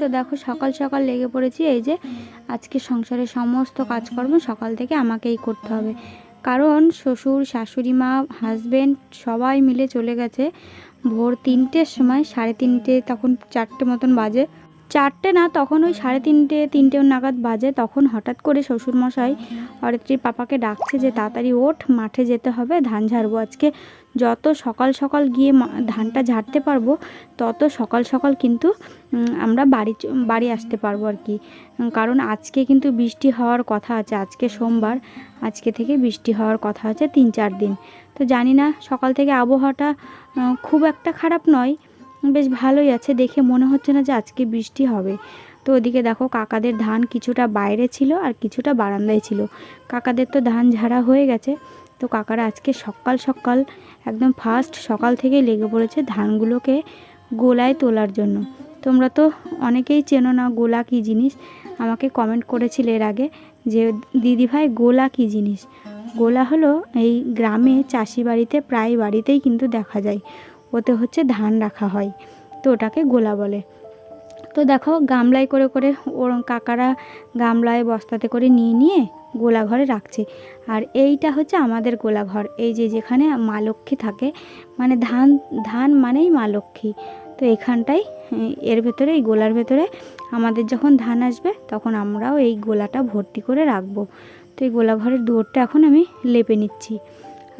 তো দেখো সকাল সকাল লেগে পড়েছি, এই যে আজকে সংসারের সমস্ত কাজকর্ম সকাল থেকে আমাকেই করতে হবে। কারণ শ্বশুর, শাশুড়ি মা হাজব্যান্ড সবাই মিলে চলে গেছে ভোর তিনটের সময়, সাড়ে তিনটে তখন চারটে মতন বাজে। চারটে না, তখন ওই সাড়ে তিনটে তিনটে নাগাদ বাজে। তখন হঠাৎ করে শ্বশুরমশাই অরিত্রীর পাপাকে ডাকছে যে, তাড়াতাড়ি ওঠ, মাঠে যেতে হবে, ধান ঝাড়বো আজকে। যত সকাল সকাল গিয়ে ধানটা ঝাড়তে পারব, তত সকাল সকাল কিন্তু আমরা বাড়ি বাড়ি আসতে পারব আর কি। কারণ আজকে কিন্তু বৃষ্টি হওয়ার কথা আছে, আজকে সোমবার, আজকে থেকে বৃষ্টি হওয়ার কথা আছে তিন চার দিন। তো জানি না, সকাল থেকে আবহাওয়াটা খুব একটা খারাপ নয় বেশ ভালোই আছে। দেখে মনে হচ্ছে না যে আজকে বৃষ্টি হবে। তো ওদিকে দেখো কাকাদের ধান কিছুটা বাইরে ছিল আর কিছুটা বারান্দায় ছিল। কাকাদের তো ধান ঝাড়া হয়ে গেছে। তো কাকারা আজকে সকাল সকাল একদম ফার্স্ট সকাল থেকেই লেগে পড়েছে ধানগুলোকে গোলায় তোলার জন্য। তোমরা তো অনেকেই চেনো না গোলা কী জিনিস। আমাকে কমেন্ট করেছিলে এর আগে যে, দিদি ভাই, গোলা কী জিনিস? গোলা হলো এই গ্রামে চাষি বাড়িতে প্রায় বাড়িতেই কিন্তু দেখা যায়। ওতে হচ্ছে ধান রাখা হয়। তো ওটাকে গোলা বলে। তো দেখো গামলায় করে করে ওর কাকারা গামলায় বস্তাতে করে নিয়ে নিয়ে গোলা ঘরে রাখছে। আর এইটা হচ্ছে আমাদের গোলা ঘর। এই যে যেখানে মা লক্ষ্মী থাকে মানে ধান ধান মানেই মা লক্ষ্মী। তো এখানটাই, এর ভেতরে, এই গোলার ভেতরে আমাদের যখন ধান আসবে, তখন আমরাও এই গোলাটা ভর্তি করে রাখব। তো এই গোলা ঘরের দুয়ারটা এখন আমি লেপে নিচ্ছি।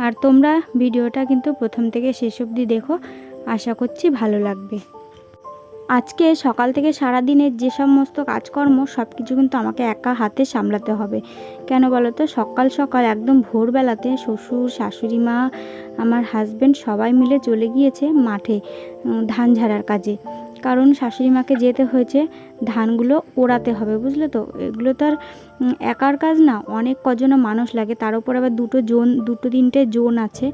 আর তোমরা ভিডিওটা কিন্তু প্রথম থেকে শেষ অবধি দেখো। আশা করছি ভালো লাগবে। আজকে সকাল থেকে সারা দিনের যে সমস্ত কাজকর্ম সব কিছু কিন্তু আমাকে একা হাতে সামলাতে হবে। কেন বলো তো সকাল সকাল একদম ভোরবেলাতে শ্বশুর, শাশুড়ি মা, আমার হাজব্যান্ড সবাই মিলে চলে গিয়েছে মাঠে ধান ঝাড়ার কাজে। কারণ শাশুড়ি মাকে যেতে হয়েছে, ধানগুলো ওড়াতে হবে, বুঝলে তো? এগুলো তো আর একার কাজ না, অনেক কজনও মানুষ লাগে, তার উপর আবার দুটো জোন, দুটো তিনটে জোন আছে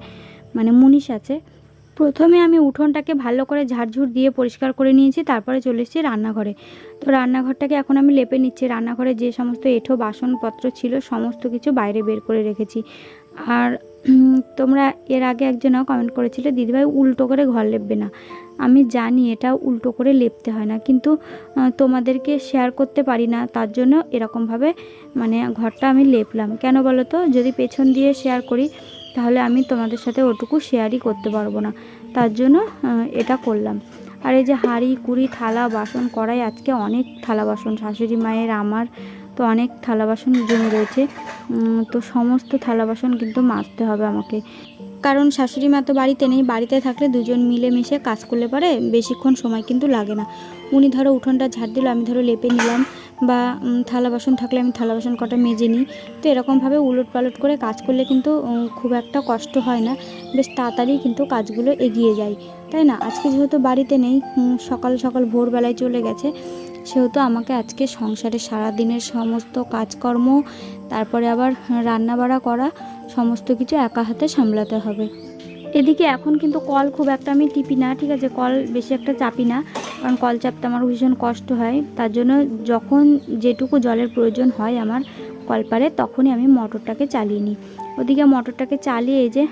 মানে মুনিশ আছে। প্রথমে আমি উঠোনটাকে ভালো করে ঝাড়ঝুড় দিয়ে পরিষ্কার করে নিয়েছি, তারপরে চলে এসেছি রান্নাঘরে। তো রান্নাঘরটাকে এখন আমি লেপে নিচ্ছি, রান্নাঘরে যে সমস্ত এঁঠো বাসনপত্র ছিল, সমস্ত কিছু বাইরে বের করে রেখেছি। আর তোমরা এর আগে একজনও কমেন্ট করেছিলে, দিদিভাই উল্টো করে ঘর লেপবে না। আমি জানি এটা উল্টো করে লেপতে হয় না, কিন্তু তোমাদেরকে শেয়ার করতে পারি না, তার জন্য এরকমভাবে মানে ঘরটা আমি লেপলাম। কেন বলো তো? যদি পেছন দিয়ে শেয়ার করি, তাহলে আমি তোমাদের সাথে ওটুকু শেয়ারই করতে পারব না। তার জন্য এটা করলাম। আর এই যে হাঁড়ি, কুড়ি, থালা, বাসন, কড়াই, আজকে অনেক থালা বাসন, শাশুড়ি মায়ের, আমার তো অনেক থালা বাসন জমে রয়েছে। তো সমস্ত থালা বাসন কিন্তু মাজতে হবে আমাকে। কারণ শাশুড়ি মা তো বাড়িতে নেই, বাড়িতে থাকলে দুজন মিলে মিশে কাজ করলে পরে বেশিক্ষণ সময় কিন্তু লাগে না। উনি ধরো উঠোনটা ঝাড় দিল, আমি ধরো লেপে নিলাম বা থালা বাসন থাকলে আমি থালা বাসন কটা মেজে নিই। তো এরকমভাবে উলট পালট করে কাজ করলে কিন্তু খুব একটা কষ্ট হয় না। বেশ তাড়াতাড়ি কিন্তু কাজগুলো এগিয়ে যায়, তাই না? আজকে যেহেতু বাড়িতে নেই সকাল সকাল ভোরবেলায় চলে গেছে, সেহেতু আমাকে আজকে সংসারে সারা দিনের সমস্ত কাজকর্ম, তারপরে আবার রান্না বাড়া করা সমস্ত কিছু একা হাতে সামলাতে হবে। এদিকে এখন কিন্তু কল খুব একটা আমি টিপি না, ঠিক আছে? কল বেশি একটা চাপি না, কারণ কল চাপতে আমার ভীষণ কষ্ট হয়। তার জন্য যখন যেটুকু জলের প্রয়োজন হয় আমার কল কলপারে তখনই আমি মোটরটাকে চালিয়ে নিই। ওদিকে মোটরটাকে চালিয়ে এই যে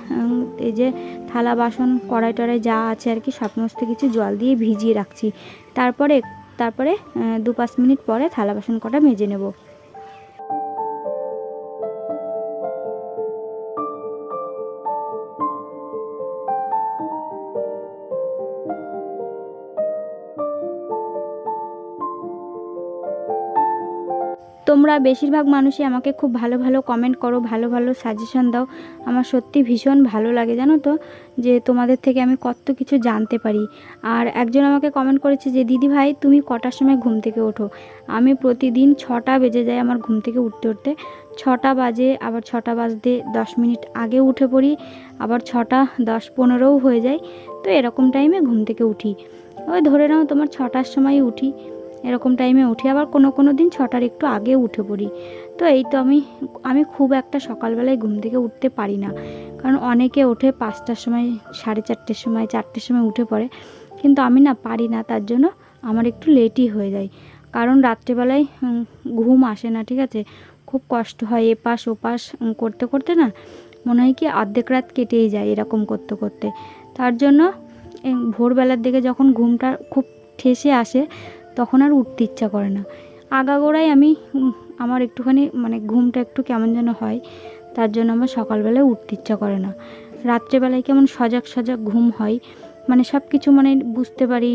এই যে থালা বাসন, কড়াই টড়াই যা আছে আর কি সমস্ত কিছু জল দিয়ে ভিজিয়ে রাখছি। তারপরে তারপরে দু পাঁচ মিনিট পরে থালা বাসন কটা মেজে নেব। তোমরা বেশিরভাগ মানুষই আমাকে খুব ভালো ভালো কমেন্ট করো, ভালো ভালো সাজেশন দাও। আমার সত্যি ভীষণ ভালো লাগে, জানো তো? যে তোমাদের থেকে আমি কত কিছু জানতে পারি। আর একজন আমাকে কমেন্ট করেছে যে, দিদি ভাই, তুমি কটার সময় ঘুম থেকে ওঠো? আমি প্রতিদিন ছটা বেজে যায় আমার ঘুম থেকে উঠতে উঠতে। ছটা বাজে, আবার ছটা বাজতে দশ মিনিট আগে উঠে পড়ি, আবার ছটা দশ পনেরোও হয়ে যায়। তো এরকম টাইমে ঘুম থেকে উঠি। ওই ধরে নাও তোমার ছটার সময় উঠি। এরকম টাইমে উঠি। আবার কোনো কোনো দিন ছটার একটু আগে উঠে পড়ি। তো এই তো আমি আমি খুব একটা সকালবেলায় ঘুম থেকে উঠতে পারি না। কারণ অনেকে ওঠে পাঁচটার সময়, সাড়ে চারটের সময় চারটের সময় উঠে পড়ে। কিন্তু আমি না পারি না, তার জন্য আমার একটু লেটই হয়ে যায়। কারণ রাত্রেবেলায় ঘুম আসে না, ঠিক আছে? খুব কষ্ট হয় এপাশ ওপাশ করতে করতে না মনে হয় কি অর্ধেক রাত কেটেই যায় এরকম করতে করতে। তার জন্য ভোরবেলার দিকে যখন ঘুমটা খুব ঠেসে আসে তখন আর উঠতে ইচ্ছা করে না। আগাগোড়াই আমি আমার একটুখানি মানে ঘুমটা একটু কেমন যেন হয়, তার জন্য আমার সকালবেলায় উঠতে ইচ্ছা করে না। রাত্রেবেলায় কেমন সজাগ সজাগ ঘুম হয় মানে সব কিছু মানে বুঝতে পারি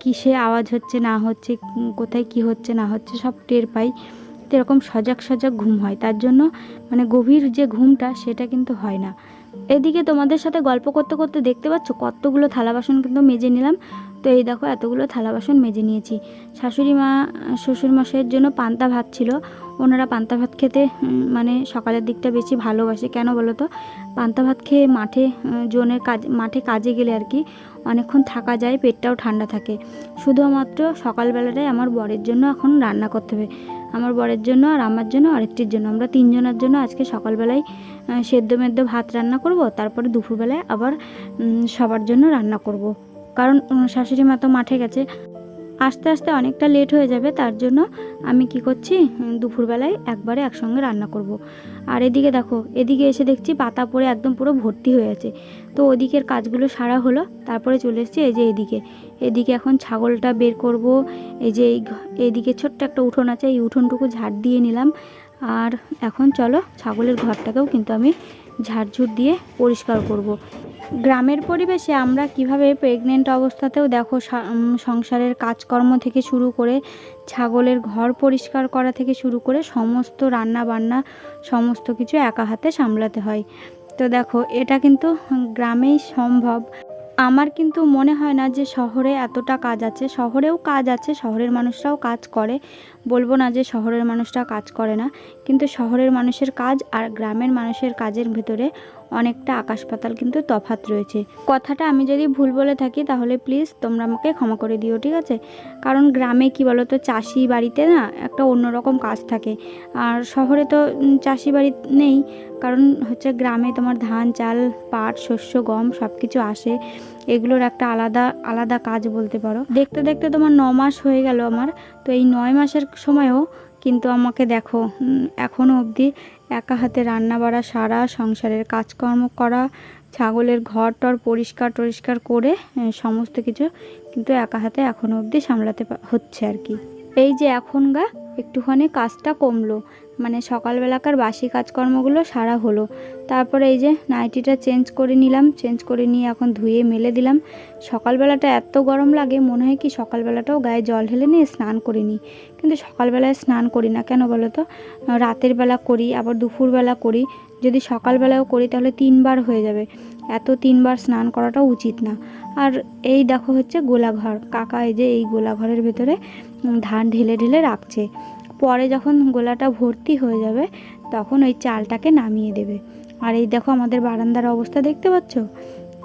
কিসে আওয়াজ হচ্ছে, না হচ্ছে কোথায় কি হচ্ছে, না হচ্ছে, সব টের পাই। তো এরকম সজাগ সজাগ ঘুম হয়, তার জন্য মানে গভীর যে ঘুমটা, সেটা কিন্তু হয় না। এদিকে তোমাদের সাথে গল্প করতে করতে দেখতে পাচ্ছ, কতগুলো থালা বাসন কিন্তু মেজে নিলাম। তো এই দেখো এতগুলো থালা বাসন মেজে নিয়েছি। শাশুড়ি মা, শ্বশুর মশাইয়ের জন্য পান্তা ভাত ছিল। ওনারা পান্তা ভাত খেতে মানে সকালের দিকটা বেশি ভালোবাসে। কেন বলো তো? পান্তা ভাত খেয়ে মাঠে জোনের কাজ, মাঠে কাজে গেলে আর কি অনেকক্ষণ থাকা যায়, পেটটাও ঠান্ডা থাকে। শুধুমাত্র সকালবেলাটাই আমার বরের জন্য এখন রান্না করতে হবে। আমার বরের জন্য আর আমার জন্য আরেকটির জন্য। আমরা তিনজনের জন্য আজকে সকালবেলায় সেদ্ধ মেদ্ধ ভাত রান্না করব, তারপরে দুপুরবেলায় আবার সবার জন্য রান্না করব। কারণ শাশুড়ি মা তো মাঠে গেছে। আস্তে আস্তে অনেকটা লেট হয়ে যাবে, তার জন্য আমি কি করছি? দুপুরবেলায় একবারে একসঙ্গে রান্না করব। আর এদিকে দেখো, এদিকে এসে দেখছি পাতা পড়ে একদম পুরো ভর্তি হয়ে আছে। তো ওদিকের কাজগুলো সারা হলো, তারপরে চলে এসেছি এই যে এদিকে। এদিকে এখন ছাগলটা বের করব, এই যে এই এইদিকে ছোট্ট একটা উঠোন আছে, এই উঠোনটুকু ঝাড় দিয়ে নিলাম। আর এখন চলো ছাগলের ঘরটাকেও কিন্তু আমি ঝাড়ঝুট দিয়ে পরিষ্কার করব। গ্রামের পরিবেশে আমরা কীভাবে প্রেগনেন্ট অবস্থাতেও দেখো সংসারের কাজকর্ম থেকে শুরু করে ছাগলের ঘর পরিষ্কার করা থেকে শুরু করে সমস্ত রান্না বান্না সমস্ত কিছু একা হাতে সামলাতে হয় তো দেখো, এটা কিন্তু গ্রামেই সম্ভব আমার কিন্তু মনে হয় না যে শহরে এতটা কাজ আছে। শহরেও কাজ আছে, শহরের মানুষরাও কাজ করে। বলব না যে শহরের মানুষরা কাজ করে না। কিন্তু শহরের মানুষের কাজ আর গ্রামের মানুষের কাজের ভেতরে অনেকটা আকাশ পাতাল কিন্তু তফাৎ রয়েছে। কথাটা আমি যদি ভুল বলে থাকি, তাহলে প্লিজ তোমরা আমাকে ক্ষমা করে দিও, ঠিক আছে? কারণ গ্রামে কি বলো তো চাষি বাড়িতে না একটা অন্যরকম কাজ থাকে। আর শহরে তো চাষি বাড়ি নেই। কারণ হচ্ছে গ্রামে তোমার ধান, চাল, পাট, শস্য, গম সব কিছু আসে। এগুলোর একটা আলাদা আলাদা কাজ বলতে পারো। দেখতে দেখতে তোমার ন মাস হয়ে গেল আমার। তো এই নয় মাসের সময়ও কিন্তু আমাকে দেখো এখনও অবধি একা হাতে রান্না বাড়া সারা সংসারের কাজকর্ম করা, ছাগলের ঘর টর পরিষ্কার টরিষ্কার করে সমস্ত কিছু কিন্তু একা হাতে এখনও অবধি সামলাতে হচ্ছে আর কি। এই যে এখন গা, একটুখানি কাজটা কমলো। মানে সকালবেলাকার বাসি কাজকর্মগুলো সারা হলো। তারপরে এই যে নাইটিটা চেঞ্জ করে নিলাম, চেঞ্জ করে নিয়ে এখন ধুয়ে মেলে দিলাম। সকালবেলাটা এত গরম লাগে, মনে হয় কি সকালবেলাটাও গায়ে জল ঢেলে নিয়ে স্নান করে নিই। কিন্তু সকালবেলায় স্নান করি না। কেন বলো তো? রাতের বেলা করি, আবার দুপুরবেলা করি। যদি সকালবেলাও করি তাহলে তিনবার হয়ে যাবে। এত তিনবার স্নান করাটা উচিত না। আর এই দেখো হচ্ছে গোলাঘর। কাকা এই যে এই গোলাঘরের ভেতরে ধান ঢেলে ঢেলে রাখছে। পরে যখন গোলাটা ভর্তি হয়ে যাবে, তখন ওই চালটাকে নামিয়ে দেবে। আর এই দেখো আমাদের বারান্দার অবস্থা দেখতে পাচ্ছ?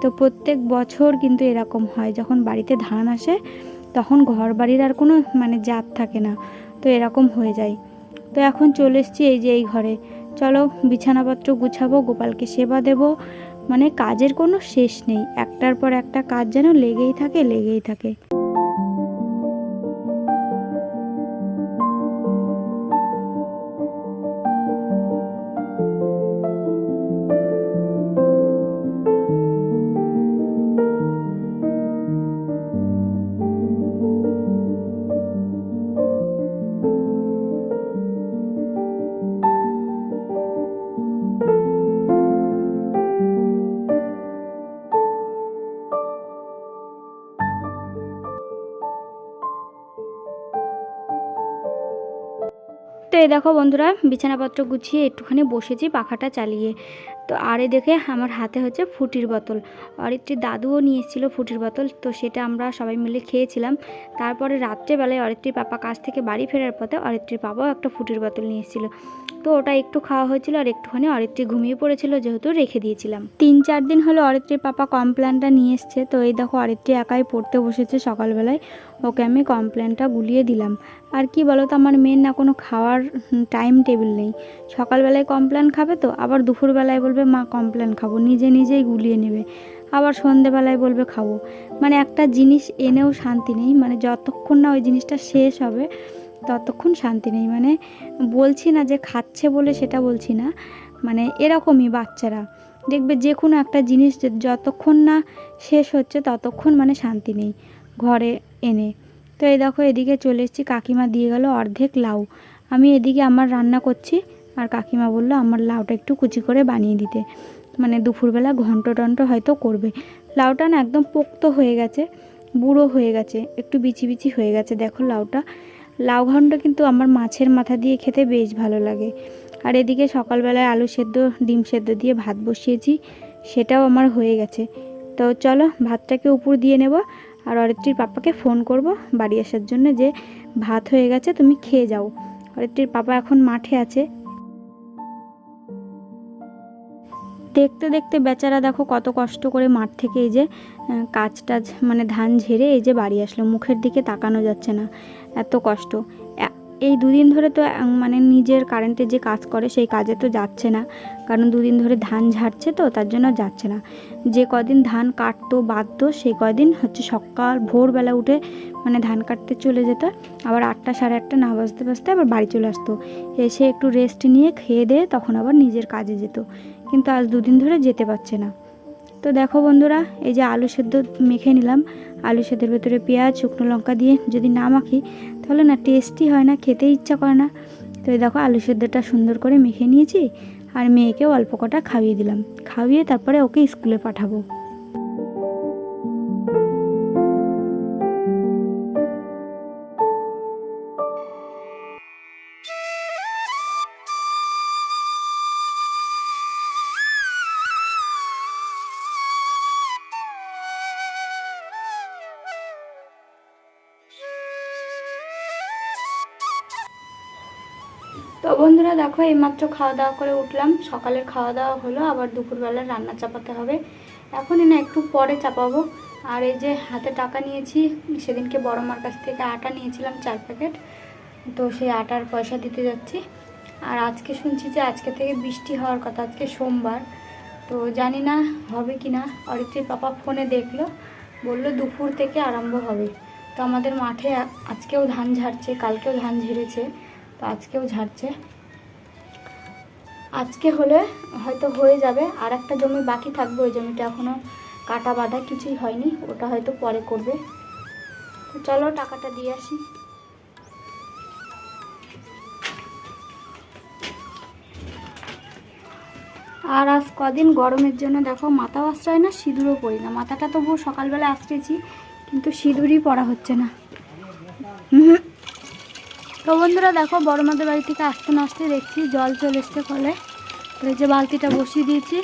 তো প্রত্যেক বছর কিন্তু এরকম হয়। যখন বাড়িতে ধান আসে তখন ঘর বাড়ির আর কোনো মানে জাত থাকে না, তো এরকম হয়ে যায়। তো এখন চলে এসছি এই যে এই ঘরে। চলো বিছানাপত্র গুছাবো, গোপালকে সেবা দেব। মানে কাজের কোনো শেষ নেই। একটার পর একটা কাজ যেন লেগেই থাকে লেগেই থাকে। এই দেখো বন্ধুরা বিছানাপত্র গুছিয়ে একটুখানি বসেছি পাখাটা চালিয়ে। তো আরে দেখে আমার হাতে হচ্ছে ফুটির বোতল। অরিত্রীর দাদুও নিয়ে এসেছিল ফুটির বোতল, তো সেটা আমরা সবাই মিলে খেয়েছিলাম। তারপরে রাত্রেবেলায় অরিত্রীর পাপা কাছ থেকে বাড়ি ফেরার পথে অরিত্রীর পাপাও একটা ফুটির বোতল নিয়ে এসেছিল। তো ওটা একটু খাওয়া হয়েছিল আর একটুখানি অরিত্রী ঘুমিয়ে পড়েছিল যেহেতু রেখে দিয়েছিলাম। তিন চার দিন হলো অরিত্রীর পাপা কমপ্ল্যানটা নিয়ে এসছে, তো এই দেখো অরিত্রী একাই পড়তে বসেছে সকালবেলায়। ওকে আমি কমপ্ল্যানটা গুলিয়ে দিলাম। আর কি বলো তো আমার মেয়ের না কোনো খাওয়ার টাইম টেবিল নেই। সকালবেলায় কমপ্ল্যান খাবে তো, আবার দুপুরবেলায় বলবে, মা কমপ্লেন খাব। নিজে নিজেই গুলিয়ে নেবে। আবার সন্ধেবেলায় বলবে, খাব। মানে একটা জিনিস এনেও শান্তি নেই। মানে যতক্ষণ না ওই জিনিসটা শেষ হবে, ততক্ষণ শান্তি নেই। মানে বলছি না যে খাচ্ছে বলে সেটা বলছি না। মানে এরকমই বাচ্চারা। দেখবে যে কোনো একটা জিনিস যতক্ষণ না শেষ হচ্ছে, ততক্ষণ মানে শান্তি নেই ঘরে এনে। তো এই দেখো, এদিকে চলে এসেছি। কাকিমা দিয়ে গেল অর্ধেক লাউ। আমি এদিকে আমার রান্না করছি। আর কাকিমা বলল, আমার লাউটা একটু কুচি করে বানিয়ে দিতে। মানে দুপুরবেলা ঘন্ট টন্ট হয়তো করবে। লাউটা না একদম পোক্ত হয়ে গেছে, বুড়ো হয়ে গেছে, একটু বিচি বিচি হয়ে গেছে, দেখো লাউটা। লাউ ঘন্ট কিন্তু আমার মাছের মাথা দিয়ে খেতে বেশ ভালো লাগে। আর এদিকে সকালবেলায় আলু সেদ্ধ, ডিম সেদ্ধ দিয়ে ভাত বসিয়েছি, সেটাও আমার হয়ে গেছে। তো চলো, ভাতটাকে উপর দিয়ে নেব, আর অরিত্রীর পাপাকে ফোন করব বাড়ি আসার জন্য যে ভাত হয়ে গেছে, তুমি খেয়ে যাও। অরিত্রীর পাপা এখন মাঠে আছে দেখতে দেখতে বেচারা দেখো কত কষ্ট করে মাঠ থেকে এই যে আহ, কাজ টাজ মানে ধান ঝেড়ে এই যে বাড়ি আসলো। মুখের দিকে তাকানো যাচ্ছে না এত কষ্ট। এই দুদিন ধরে তো মানে নিজের কারেন্টে যে কাজ করে সেই কাজে তো যাচ্ছে না। কারণ দুদিন ধরে ধান ঝাড়ছে তো তার জন্য যাচ্ছে না। যে কদিন ধান কাটতো বাঁধতো সেই কদিন হচ্ছে সকাল ভোরবেলা উঠে মানে ধান কাটতে চলে যেত। আবার আটটা সাড়ে আটটা না বাজতে বাজতে আবার বাড়ি চলে আসতো। এসে একটু রেস্ট নিয়ে খেয়ে দিয়ে তখন আবার নিজের কাজে যেত। কিন্তু আজ দুদিন ধরে যেতে পারছে না। তো দেখো বন্ধুরা, এই যে আলু সেদ্ধ মেখে নিলাম। আলু সেদ্ধের ভেতরে পেঁয়াজ, শুকনো লঙ্কা দিয়ে যদি না মাখি, তাহলে না টেস্টি হয় না, খেতে ইচ্ছা করে না। তো এই দেখো আলু সেদ্ধটা সুন্দর করে মেখে নিয়েছি, আর মেয়েকেও অল্প কটা খাইয়ে দিলাম। খাইয়ে তারপরে ওকে স্কুলে পাঠাবো। তো বন্ধুরা দেখো, এইমাত্র খাওয়া দাওয়া করে উঠলাম। সকালের খাওয়া দাওয়া হলো, আবার দুপুরবেলা রান্না চাপাতে হবে। এখনই না, একটু পরে চাপাবো। আর এই যে হাতে টাকা নিয়েছি, সেদিনকে বড় মার কাছ থেকে আটা নিয়েছিলাম চার প্যাকেট। তো সেই আটার পয়সা দিতে যাচ্ছি। আর আজকে শুনছি যে আজকে থেকে বৃষ্টি হওয়ার কথা, আজকে সোমবার। তো জানি না হবে কি না, অরিত্রীর পাপা ফোনে দেখল, বলল দুপুর থেকে আরম্ভ হবে। তো আমাদের মাঠে আজকেও ধান ঝাড়ছে, কালকেও ধান ঝেড়েছে। আজকেও ঝাড়ছে। আজকে হলে হয়তো হয়ে যাবে। আর একটা জমি বাকি থাকবে, ওই জমিটা এখনও কাটা বাঁধা কিছুই হয়নি, ওটা হয়তো পরে করবে। চলো টাকাটা দিয়ে আসি। আর আজ কদিন গরমের জন্য দেখো মাথা আশ্রয় না, সিঁদুরও পরি না। মাথাটা তবুও সকালবেলা আশ্রেছি, কিন্তু সিঁদুরই পরা হচ্ছে না। তো বন্ধুরা দেখো, বড় মাদের বাড়ি থেকে আসতে না দেখছি, জল চলে এসছে কলে। তো এই যে বালতিটা বসিয়ে দিয়েছি।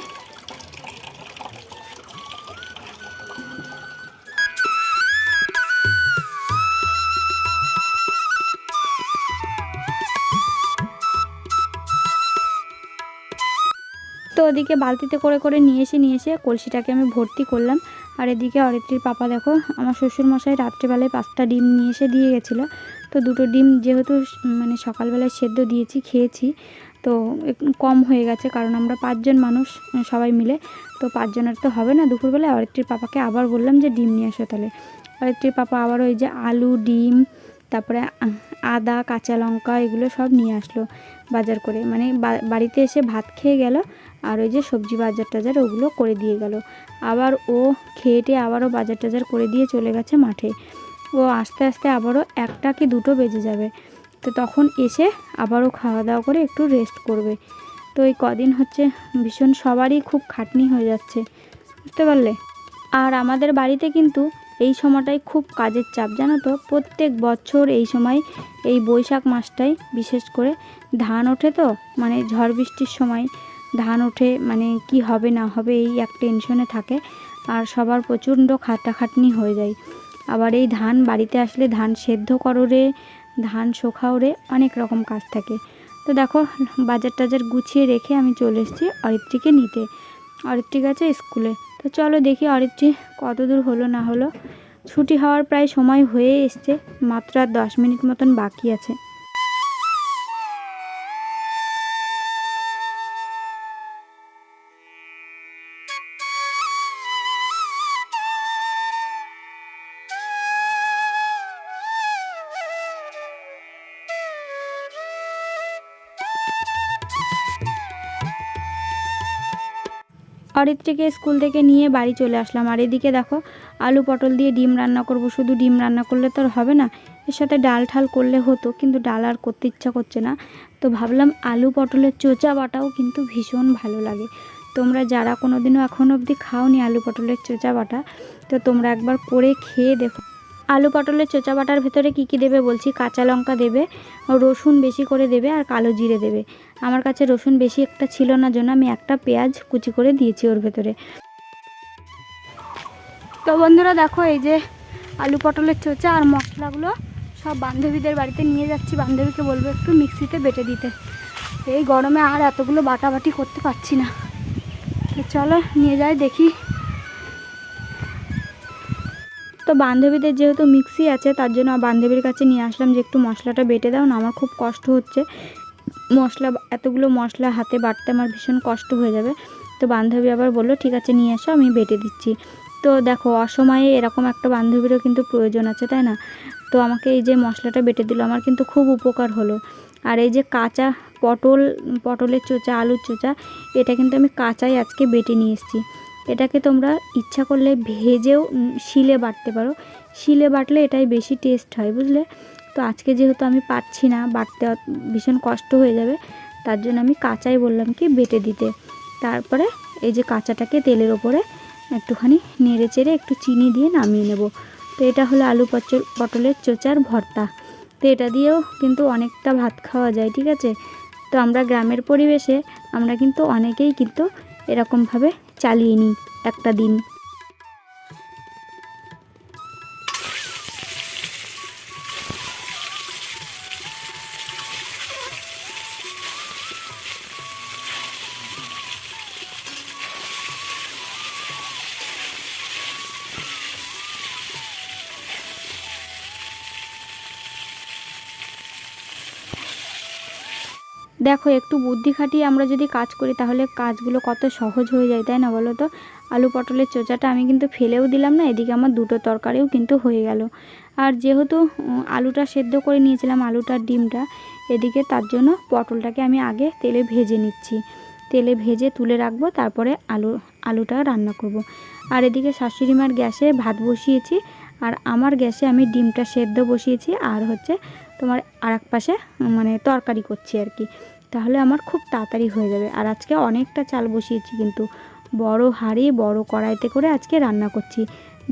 তো ওদিকে বালতিতে করে করে নিয়ে এসে নিয়ে এসে কলসিটাকে আমি ভর্তি করলাম। আর এদিকে অরিত্রীর পাপা দেখো, আমার শ্বশুরমশাই রাত্রেবেলায় পাঁচটা ডিম নিয়ে এসে দিয়ে গেছিল। তো দুটো ডিম যেহেতু মানে সকালবেলায় সেদ্ধ দিয়েছি, খেয়েছি, তো কম হয়ে গেছে কারণ আমরা পাঁচজন মানুষ সবাই মিলে। তো পাঁচজনের তো হবে না দুপুরবেলায় অরিত্রীর পাপাকে আবার বললাম যে ডিম নিয়ে আসো তাহলে। অরিত্রীর পাপা আবার ওই যে আলু, ডিম, তারপরে আদা, কাঁচা লঙ্কা এগুলো সব নিয়ে আসলো বাজার করে। মানে বাড়িতে এসে ভাত খেয়ে গেল আর ওই যে সবজি বাজার টাজার ওগুলো করে দিয়ে গেল। আবার ও খেয়েটে আবারও বাজার টাজার করে দিয়ে চলে গেছে মাঠে। ও আস্তে আস্তে আবারও একটা কি দুটো বেজে যাবে। তো তখন এসে আবারও খাওয়া দাওয়া করে একটু রেস্ট করবে। তো এই কদিন হচ্ছে ভীষণ সবারই খুব খাটনি হয়ে যাচ্ছে। বুঝতে পারলে? আর আমাদের বাড়িতে কিন্তু এই সময়টাই খুব কাজের চাপ, জানো তো? প্রত্যেক বছর এই সময় এই বৈশাখ মাসটাই বিশেষ করে ধান ওঠে তো? মানে ঝড় বৃষ্টির সময় ধান ওঠে মানে কি হবে না হবে এই এক টেনশনে থাকে। আর সবার প্রচণ্ড খাটাখাটনি হয়ে যায়। আবার এই ধান বাড়িতে আসলে ধান সেদ্ধ করো রে ধান শোখাও রে অনেক রকম কাজ থাকে। তো দেখো, বাজার টাজার গুছিয়ে রেখে আমি চলে এসেছি অরিত্রীকে নিতে। অরিত্রী গেছে স্কুলে। তো চলো দেখি অরিত্রী কত দূর হলো না হলো। ছুটি হওয়ার প্রায় সময় হয়ে এসছে, মাত্র আর দশ মিনিট মতন বাকি আছে। অরিত্রীকে স্কুল থেকে নিয়ে বাড়ি চলে আসলাম। আর এদিকে দেখো, আলু পটল দিয়ে ডিম রান্না করব। শুধু ডিম রান্না করলে তো হবে না, এর সাথে ডাল ঠাল করলে হতো, কিন্তু ডাল আর করতে ইচ্ছা করছে না। তো ভাবলাম আলু পটলের চোচা বাটাও কিন্তু ভীষণ ভালো লাগে। তোমরা যারা কোনো দিনও এখনও অবধি খাওনি আলু পটলের চোচা বাটা, তো তোমরা একবার করে খেয়ে দেখো। আলু পটলের চোচা বাটার ভেতরে কী কী দেবে বলছি? কাঁচা লঙ্কা দেবে, রসুন বেশি করে দেবে আর কালো জিরে দেবে। আমার কাছে রসুন বেশি একটা ছিল না, জন্য আমি একটা পেঁয়াজ কুচি করে দিয়েছি ওর ভেতরে। তো বন্ধুরা দেখো, এই যে আলু পটলের চোচা আর মশলাগুলো সব বান্ধবীদের বাড়িতে নিয়ে যাচ্ছি। বান্ধবীকে বলব একটু মিক্সিতে বেটে দিতে। এই গরমে আর এতগুলো বাটাবাটি করতে পারছি না। তো চলো, নিয়ে যাই, দেখি তো বান্ধবীদের যেহেতু মিক্সি আছে, তার জন্য বান্ধবীর কাছে নিয়ে আসলাম যে একটু মশলাটা বেটে দাও, না আমার খুব কষ্ট হচ্ছে। মশলা, এতগুলো মশলা হাতে বাটতে আমার ভীষণ কষ্ট হয়ে যাবে। তো বান্ধবী আবার বলল, ঠিক আছে, নিয়ে এসো, আমি বেটে দিচ্ছি। তো দেখো, অসময়ে এরকম একটা বান্ধবীরও কিন্তু প্রয়োজন আছে, তাই না? তো আমাকে এই যে মশলাটা বেটে দিল, আমার কিন্তু খুব উপকার হলো। আর এই যে কাঁচা পটল, পটলের চোচা, আলুর চোচা, এটা কিন্তু আমি কাঁচাই আজকে বেটে নিয়ে এসেছি। এটাকে তোমরা ইচ্ছা করলে ভেজেও শিলে বাটতে পারো। শিলে বাটলে এটাই বেশি টেস্ট হয়, বুঝলে? তো আজকে যেহেতু আমি পাচ্ছি না বাটতে ভীষণ কষ্ট হয়ে যাবে, তার জন্য আমি কাঁচাই বললাম কি বেটে দিতে। তারপরে এই যে কাঁচাটাকে তেলের ওপরে একটুখানি নেড়ে চেড়ে একটু চিনি দিয়ে নামিয়ে নেব। তো এটা হলো আলু পচল পটলের চোচার ভর্তা। তো এটা দিয়েও কিন্তু অনেকটা ভাত খাওয়া যায়, ঠিক আছে? তো আমরা গ্রামের পরিবেশে আমরা কিন্তু অনেকেই কিন্তু এরকমভাবে চালিয়ে নিই। একটা দিন। দেখো, একটু বুদ্ধি খাটিয়ে আমরা যদি কাজ করি, তাহলে কাজগুলো কত সহজ হয়ে যায়, তাই না বলো তো? আলু পটলের চোচাটা আমি কিন্তু ফেলেও দিলাম না, এদিকে আমার দুটো তরকারিও কিন্তু হয়ে গেল। আর যেহেতু আলুটা সেদ্ধ করে নিয়েছিলাম আলুটার ডিমটা, এদিকে তার জন্য পটলটাকে আমি আগে তেলে ভেজে নিচ্ছি। তেলে ভেজে তুলে রাখব, তারপরে আলু, আলুটা রান্না করব। আর এদিকে শাশুড়ি মার গ্যাসে ভাত বসিয়েছি, আর আমার গ্যাসে আমি ডিমটা সেদ্ধ বসিয়েছি, আর হচ্ছে তোমার আর পাশে মানে তরকারি করছি আর কি। তাহলে আমার খুব তাড়াতাড়ি হয়ে যাবে। আর আজকে অনেকটা চাল বসিয়েছি কিন্তু বড় হাঁড়ি, বড় কড়াইতে করে আজকে রান্না করছি।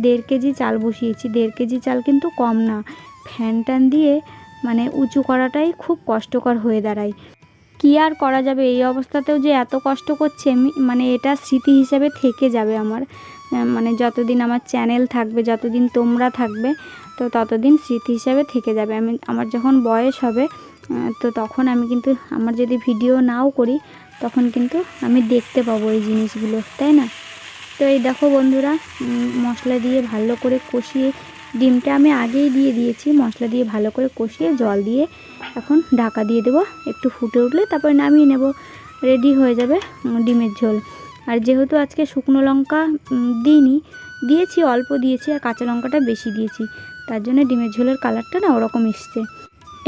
দেড় কেজি চাল বসিয়েছি। দেড় কেজি চাল কিন্তু কম না। ফ্যান ট্যান দিয়ে মানে উঁচু করাটাই খুব কষ্টকর হয়ে দাঁড়ায়। কী আর করা যাবে? এই অবস্থাতেও যে এত কষ্ট করছে আমি মানে এটা স্মৃতি হিসেবে থেকে যাবে আমার। মানে যতদিন আমার চ্যানেল থাকবে, যতদিন তোমরা থাকবে, তো ততদিন স্মৃতি হিসাবে থেকে যাবে। আমি, আমার যখন বয়স হবে তো তখন আমি কিন্তু, আমার যদি ভিডিও নাও করি তখন কিন্তু আমি দেখতে পাবো এই জিনিসগুলো, তাই না? তো এই দেখো বন্ধুরা মশলা দিয়ে ভালো করে কষিয়ে, ডিমটা আমি আগেই দিয়ে দিয়েছি, মশলা দিয়ে ভালো করে কষিয়ে জল দিয়ে এখন ঢাকা দিয়ে দেবো, একটু ফুটে উঠলে তারপরে নামিয়ে নেব, রেডি হয়ে যাবে ডিমের ঝোল। আর যেহেতু আজকে শুকনো লঙ্কা দিইনি, দিয়েছি, অল্প দিয়েছি আর কাঁচা লঙ্কাটা বেশি দিয়েছি, তার জন্য ডিমের ঝোলের কালারটা না ওরকম এসছে।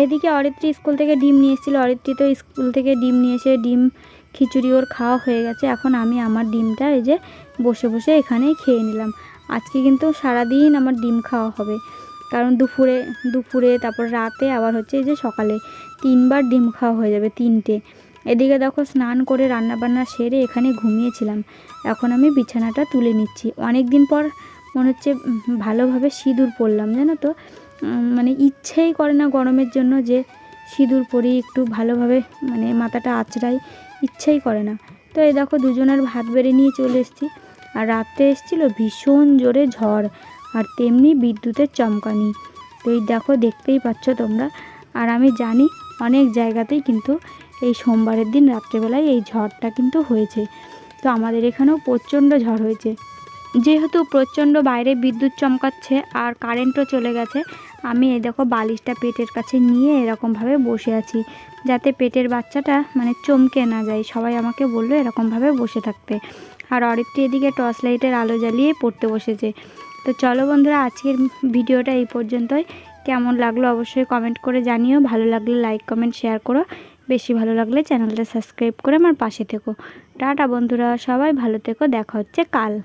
এদিকে অরিত্রী স্কুল থেকে ডিম নিয়ে এসেছিল, অরিত্রী তো স্কুল থেকে ডিম নিয়ে এসে ডিম খিচুড়ি ওর খাওয়া হয়ে গেছে। এখন আমি আমার ডিমটা এই যে বসে বসে এখানেই খেয়ে নিলাম। আজকে কিন্তু সারাদিন আমার ডিম খাওয়া হবে। কারণ দুপুরে দুপুরে, তারপর রাতে, আবার হচ্ছে এই যে সকালে তিনবার ডিম খাওয়া হয়ে যাবে, তিনটে। এদিকে দেখো স্নান করে রান্নাবান্না সেরে এখানে ঘুমিয়েছিলাম। এখন আমি বিছানাটা তুলে নিচ্ছি। অনেক দিন পর মনে হচ্ছে ভালোভাবে সিঁদুর পরলাম, জানো তো? মানে ইচ্ছেই করে না গরমের জন্য যে সিঁদুর পরি, একটু ভালোভাবে মানে মাথাটা আঁচড়াই। ইচ্ছেই করে না। তো এই দেখো দুজনের ভাত বেড়ে নিয়ে চলে এসেছি। আর রাত্রে এসেছিল ভীষণ জোরে ঝড় আর তেমনি বিদ্যুতের চমকানি। তো এই দেখো দেখতেই পাচ্ছ তোমরা। আর আমি জানি অনেক জায়গাতেই কিন্তু এই সোমবারের দিন রাত্রেবেলায় এই ঝড়টা কিন্তু হয়েছে। তো আমাদের এখানেও প্রচণ্ড ঝড় হয়েছে। যেহেতু প্রচণ্ড বাইরে বিদ্যুৎ চমকাচ্ছে আর কারেন্টও চলে গেছে, আমি এই দেখো বালিশটা পেটের কাছে নিয়ে এরকমভাবে বসে আছি। যাতে পেটের বাচ্চাটা মানে চমকে না যায়। সবাই আমাকে বলল এরকমভাবে বসে থাকতে। আর অরিত্রী এদিকে টর্চ লাইটের আলো জ্বালিয়ে পড়তে বসেছে। তো চলো বন্ধুরা, আজকের ভিডিওটা এই পর্যন্তই। কেমন লাগল অবশ্যই কমেন্ট করে জানিও। ভালো লাগলে লাইক কমেন্ট শেয়ার করো। বেশি ভালো লাগলে চ্যানেলটা সাবস্ক্রাইব করে আমার পাশে থেকো। টাটা বন্ধুরা, সবাই ভালো থেকো। দেখা হচ্ছে কাল।